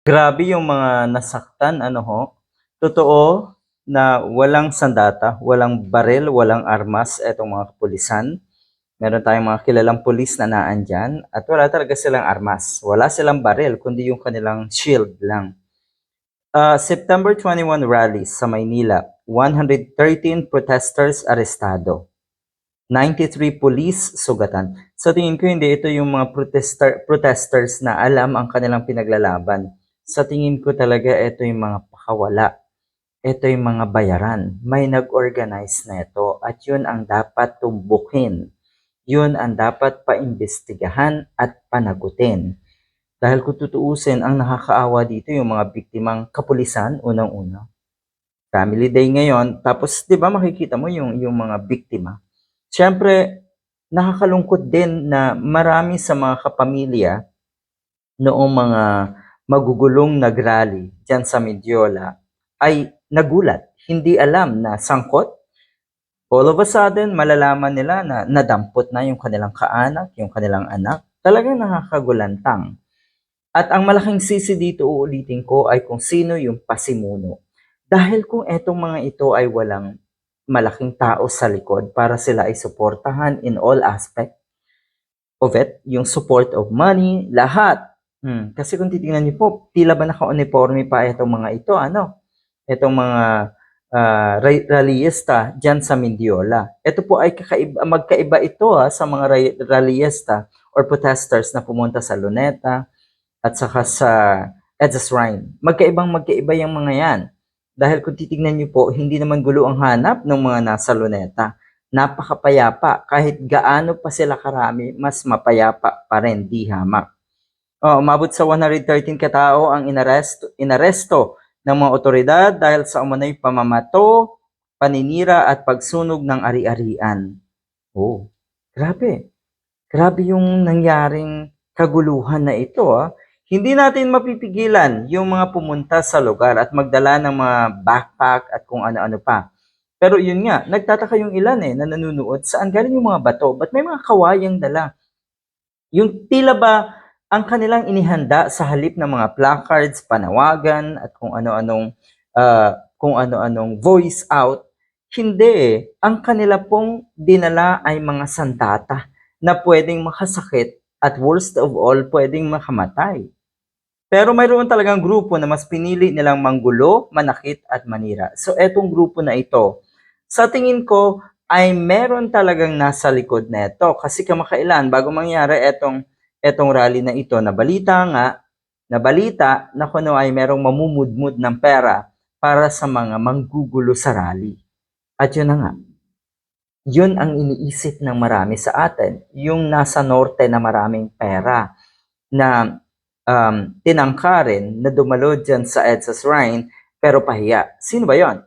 Grabe yung mga nasaktan, ano ho. Totoo na walang sandata, walang baril, walang armas etong mga kapulisan. Meron tayong mga kilalang pulis na naandyan at wala talaga silang armas. Wala silang baril, kundi yung kanilang shield lang. Ah, September 21 rally sa Maynila, 113 protesters arestado. 93 police sugatan. Sa tingin ko hindi ito yung mga protester, protesters na alam ang kanilang pinaglalaban. Sa tingin ko talaga ito yung mga pakawala. Ito yung mga bayaran. May nag-organize na ito at yun ang dapat tumbukin. Yun ang dapat paimbestigahan at panagutin. Dahil kung tutuusin, ang nakakaawa dito yung mga biktimang kapulisan, unang-una. Family Day ngayon, tapos 'di ba makikita mo yung yung mga biktima. Siyempre, nakakalungkot din na marami sa mga kapamilya noong mga magugulong nagrally dyan sa Mediola ay nagulat, hindi alam na sangkot. All of a sudden, malalaman nila na nadampot na yung kanilang kaanak, yung kanilang anak. Talagang nakakagulantang. At ang malaking sisi dito, uulitin ko, ay kung sino yung pasimuno. Dahil kung etong mga ito ay walang malaking tao sa likod para sila ay suportahan in all aspect of it, yung support of money, lahat. Hmm, kasi kung titingnan niyo po, tila ba naka-uniforme pa itong mga ito, ano? Itong mga ah, ra- rallyista dyan sa Mindiola. Ito po ay kakaiba, magkaiba ito ha, sa mga ra- rallyista or protesters na pumunta sa Luneta at saka sa Edsa Shrine. Magkaibang magkaiba yung mga yan. Dahil kung titignan niyo po, hindi naman gulo ang hanap ng mga nasa Luneta. Napakapayapa. Kahit gaano pa sila karami, mas mapayapa pa rin, di hamak. Oh, umabot sa 113 katao ang inaresto, inaresto ng mga otoridad dahil sa umano'y pamamato, paninira at pagsunog ng ari-arian. Oh, grabe. Grabe yung nangyaring kaguluhan na ito. Ah. Hindi natin mapipigilan yung mga pumunta sa lugar at magdala ng mga backpack at kung ano-ano pa. Pero yun nga, nagtataka yung ilan eh na nanunood. Saan galing yung mga bato? Ba't may mga kawayang dala? Yung tila ba ang kanilang inihanda sa halip ng mga placards, panawagan at kung ano-anong ah, kung ano-anong voice out, hindi eh. Ang kanila pong dinala ay mga sandata na pwedeng makasakit at worst of all, pwedeng makamatay. Pero mayroon talagang grupo na mas pinili nilang manggulo, manakit at manira. So etong grupo na ito, sa tingin ko ay meron talagang nasa likod nito kasi kamakailan bago mangyari etong etong rally na ito na balita nga na balita na kuno ay merong mamumudmud ng pera para sa mga manggugulo sa rally. At yun na nga, yun ang iniisip ng marami sa atin, yung nasa norte na maraming pera na um, tinangka rin na dumalo dyan sa EDSA Shrine pero pahiya. Sino ba yon?